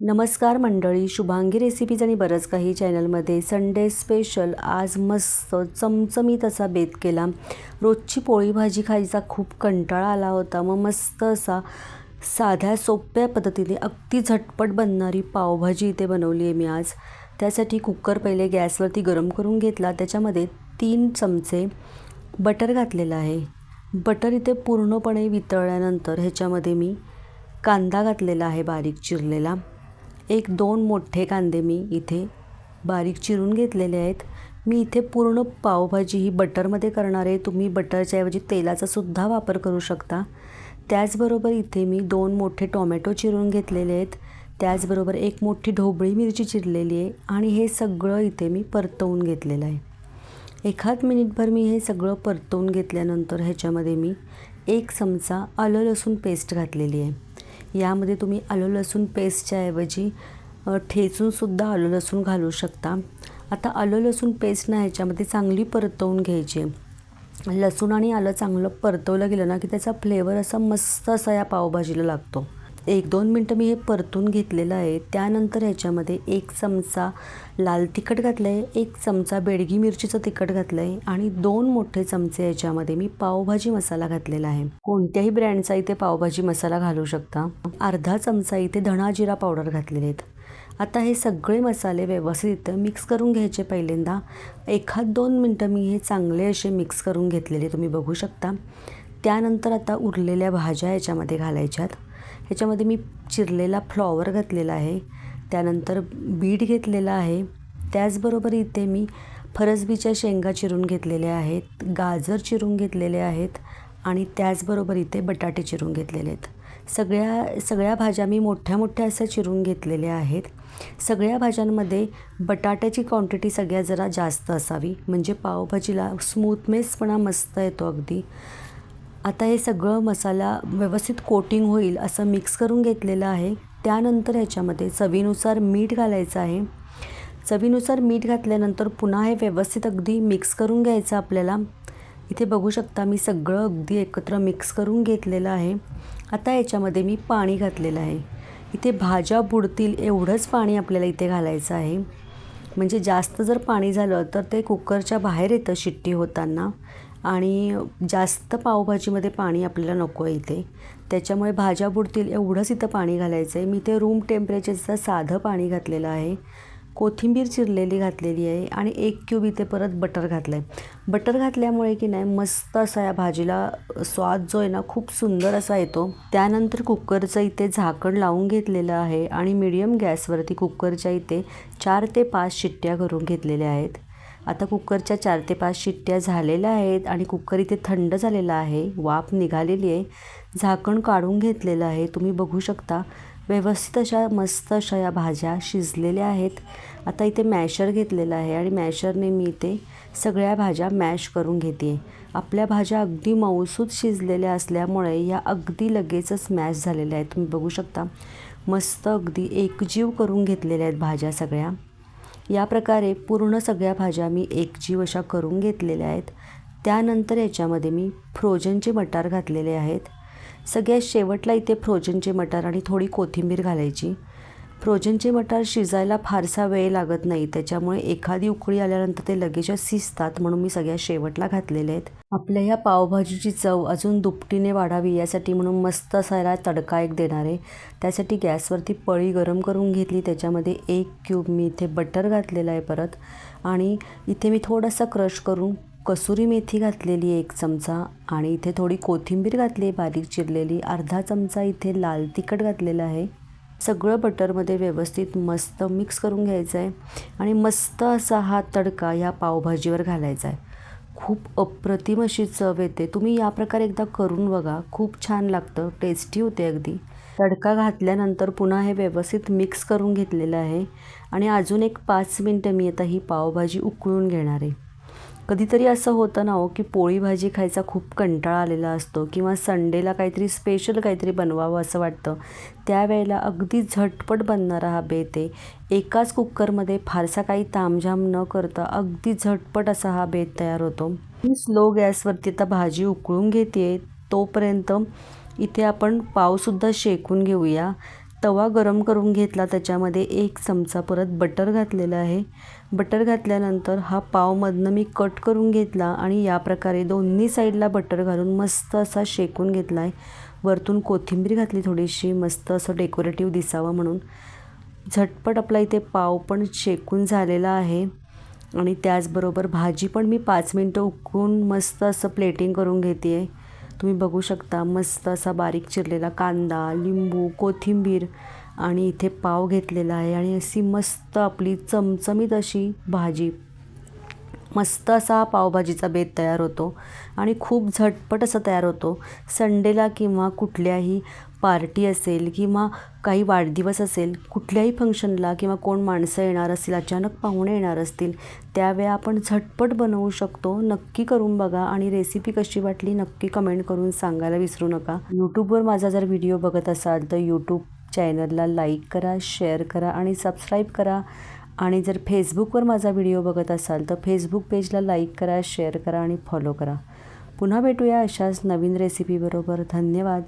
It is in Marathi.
नमस्कार मंडळी शुभांगी रेसिपीज आणि बरंच काही चॅनलमध्ये संडे स्पेशल आज मस्त चमचमीत असा बेत केला. रोजची पोळी भाजी खायचा खूप कंटाळा आला होता. मग मस्त असा साध्या सोप्या पद्धतीने अगदी झटपट बनणारी पावभाजी इथे बनवली आहे मी आज. त्यासाठी कुकर पहिले गॅसवरती गरम करून घेतला. त्याच्यामध्ये तीन चमचे बटर घातलेलं आहे. बटर इथे पूर्णपणे वितळल्यानंतर ह्याच्यामध्ये मी कांदा घातलेला आहे बारीक चिरलेला. एक दोन मोठे कांदे मी इथे बारीक चिरून घेतलेले आहेत. मी इथे पूर्ण पावभाजी ही बटरमध्ये करणार आहे. तुम्ही बटरच्या ऐवजी तेलाचा सुद्धा वापर करू शकता. त्याचबरोबर इथे मी दोन मोठे टोमॅटो चिरून घेतलेले आहेत. त्याचबरोबर एक मोठी ढोबळी मिरची चिरलेली आहे आणि हे सगळं इथे मी परतवून घेतलेलं आहे. एखाद मिनिटभर मी हे सगळं परतवून घेतल्यानंतर ह्याच्यामध्ये मी एक चमचा आलं लसूण पेस्ट घातलेली आहे. यामध्ये तुम्ही आलं लसूण पेस्टच्या ऐवजी ठेचूनसुद्धा आलं लसूण घालू शकता. आता आलं लसूण पेस्ट ना ह्याच्यामध्ये चांगली परतवून घ्यायची. लसूण आणि आलं चांगलं परतवलं गेलं ना की त्याचा फ्लेवर असा मस्त असा या पावभाजीला लागतो. एक दोन मिनटं मी हे परतून घेतलेलं आहे. त्यानंतर ह्याच्यामध्ये एक चमचा लाल तिखट घातलं आहे एक चमचा बेडगी मिरचीचं तिखट घातलं आहे आणि दोन मोठे चमचे ह्याच्यामध्ये मी पावभाजी मसाला घातलेला आहे. कोणत्याही ब्रँडचा इथे पावभाजी मसाला घालू शकता. अर्धा चमचा इथे धणा जिरा पावडर घातलेले आहेत. आता हे सगळे मसाले व्यवस्थित मिक्स करून घ्यायचे पहिल्यांदा. एखाद दोन मिनटं मी हे चांगले असे मिक्स करून घेतलेले तुम्ही बघू शकता. त्यानंतर आता उरलेल्या भाज्या याच्यामध्ये घालायच्यात. ह्याच्यामध्ये मी चिरलेला फ्लॉवर घातलेला आहे. त्यानंतर बीट घेतलेला आहे. त्याचबरोबर इथे मी फरसबीच्या शेंगा चिरून घेतलेल्या आहेत गाजर चिरून घेतलेले आहेत आणि त्याचबरोबर इथे बटाटे चिरून घेतलेले आहेत. सगळ्या सगळ्या भाज्या मी मोठ्या मोठ्या असं चिरून घेतलेल्या आहेत. सगळ्या भाज्यांमध्ये बटाट्याची क्वांटिटी सगळ्या जरा जास्त असावी. म्हणजे पावभाजीला स्मूथनेसपणा मस्त येतो अगदी. आता हे सगळं मसाला व्यवस्थित कोटिंग होईल असं मिक्स करून घेतलेलं आहे. त्यानंतर ह्याच्यामध्ये चवीनुसार मीठ घालायचं आहे. चवीनुसार मीठ घातल्यानंतर पुन्हा हे व्यवस्थित अगदी मिक्स करून घ्यायचं आपल्याला. इथे बघू शकता मी सगळं अगदी एकत्र मिक्स करून घेतलेलं आहे. आता याच्यामध्ये मी पाणी घातलेलं आहे. इथे भाज्या बुडतील एवढंच पाणी आपल्याला इथे घालायचं आहे. म्हणजे जास्त जर पाणी झालं तर ते कुकरच्या बाहेर येतं शिट्टी होताना. आणि जास्त पावभाजीमध्ये पाणी आपल्याला नको आहे इथे. त्याच्यामुळे भाज्या बुडतील एवढंच इथं पाणी घालायचं आहे मी ते रूम टेम्परेचरचं साधं पाणी घातलेलं आहे. कोथिंबीर चिरलेली घातलेली आहे आणि एक क्यूब इथे परत बटर घातलं आहे बटर घातल्यामुळे की नाही मस्त असा या भाजीला स्वाद जो आहे ना खूप सुंदर असा येतो. त्यानंतर कुकरचं इथे झाकण लावून घेतलेलं आहे आणि मिडियम गॅसवरती कुकरच्या इथे चार ते पाच शिट्ट्या करून घेतलेल्या आहेत. आता कुकरच्या चार ते पाच शिट्ट्या झालेल्या आहेत आणि कुकर इथे थंड झालेला आहे. वाफ निघालेली आहे. झाकण काढून घेतलेलं आहे. तुम्ही बघू शकता. व्यवस्थित अशा मस्त अशा या भाज्या शिजलेल्या आहेत. आता इथे मॅशर घेतलेलं आहे आणि मॅशरने मी इथे सगळ्या भाज्या मॅश करून घेते. आपल्या भाज्या अगदी मऊसूत शिजलेल्या असल्यामुळे या अगदी लगेचच मॅश झालेल्या आहेत. तुम्ही बघू शकता. मस्त अगदी एकजीव करून घेतलेल्या आहेत भाज्या सगळ्या. या प्रकारे पूर्ण सगळ्या भाज्या मी एकजीव अशा करून घेतलेल्या आहेत. त्यानंतर याच्यामध्ये मी फ्रोजनचे मटार घातलेले आहेत. सगळ्यात शेवटला इथे फ्रोजनचे मटार आणि थोडी कोथिंबीर घालायची. फ्रोजनचे मटार शिजायला फारसा वेळ लागत नाही. त्याच्यामुळे एखादी उकळी आल्यानंतर ते लगेचच शिजतात म्हणून मी सगळ्या शेवटला घातलेले आहेत. आपल्या ह्या पावभाजीची चव अजून दुपटीने वाढावी यासाठी म्हणून मस्त असायला तडका एक देणार आहे. त्यासाठी गॅसवरती पळी गरम करून घेतली. त्याच्यामध्ये एक क्यूब मी इथे बटर घातलेलं आहे परत. आणि इथे मी थोडासा क्रश करून कसुरी मेथी घातलेली आहे एक चमचा. आणि इथे थोडी कोथिंबीर घातली आहे बारीक चिरलेली. अर्धा चमचा इथे लाल तिखट घातलेलं आहे. सगळं बटरमध्ये व्यवस्थित मस्त मिक्स करून घ्यायचं आहे आणि मस्त असा हा तडका ह्या पावभाजीवर घालायचा आहे. खूप अप्रतिम अशी चव येते. तुम्ही या प्रकारे एकदा करून बघा. खूप छान लागतं. टेस्टी होते अगदी. तडका घातल्यानंतर पुन्हा हे व्यवस्थित मिक्स करून घेतलेलं आहे. आणि अजून एक पाच मिनटं मी आता ही पावभाजी उकळून घेणार आहे. कधीतरी असं होतं ना हो की पोळी भाजी खायचा खूप कंटाळा आलेला असतो किंवा संडेला काहीतरी स्पेशल काहीतरी बनवावं असं वाटतं. त्यावेळेला अगदी झटपट बनणारा हा बेत आहे. एकाच कुकरमध्ये फारसा काही तामझाम न करता अगदी झटपट असा हा बेत तयार होतो. मी स्लो गॅसवरती आता भाजी उकळून घेते तोपर्यंत इथे आपण पावसुद्धा शेकून घेऊया. तवा गरम करून घेतला. त्याच्यामध्ये एक चमचा परत बटर घातलेलं आहे. बटर घातल्यानंतर हा पावमधनं मी कट करून घेतला आणि या प्रकारे दोन्ही साईडला बटर घालून मस्त असा शेकून घेतला आहे वरतून कोथिंबीर घातली थोडीशी मस्त असं डेकोरेटिव्ह दिसावं म्हणून. झटपट आपला इथे पाव पण शेकून झालेला आहे. आणि त्याचबरोबर भाजी पण मी पाच मिनटं उकळून मस्त असं प्लेटिंग करून घेते आहे तुम्ही बघू शकता मस्त असा बारीक चिरलेला कांदा लिंबू कोथिंबीर आणि इथे पाव घेतलेला आहे आणि अशी मस्त आपली चमचमीत अशी भाजी. मस्त असा पावभाजीचा बेत तयार होतो आणि खूप झटपट असं तयार होतो. संडेला किंवा कुठल्याही पार्टी असेल किंवा काही वाढदिवस असेल कुठल्याही फंक्शनला किंवा कोण माणसं येणार असतील अचानक पाहुणे येणार असतील त्यावेळा आपण झटपट बनवू शकतो. नक्की करून बघा आणि रेसिपी कशी वाटली नक्की कमेंट करून सांगायला विसरू नका. यूट्यूबवर माझा जर व्हिडिओ बघत असाल तर यूट्यूब चॅनलला लाईक करा शेअर करा आणि सबस्क्राईब करा. आणि जर फेसबुकवर माझा व्हिडिओ बघत असाल तर फेसबुक पेजला लाईक करा शेअर करा आणि फॉलो करा. पुन्हा भेटूया अशाच नवीन रेसिपीबरोबर धन्यवाद.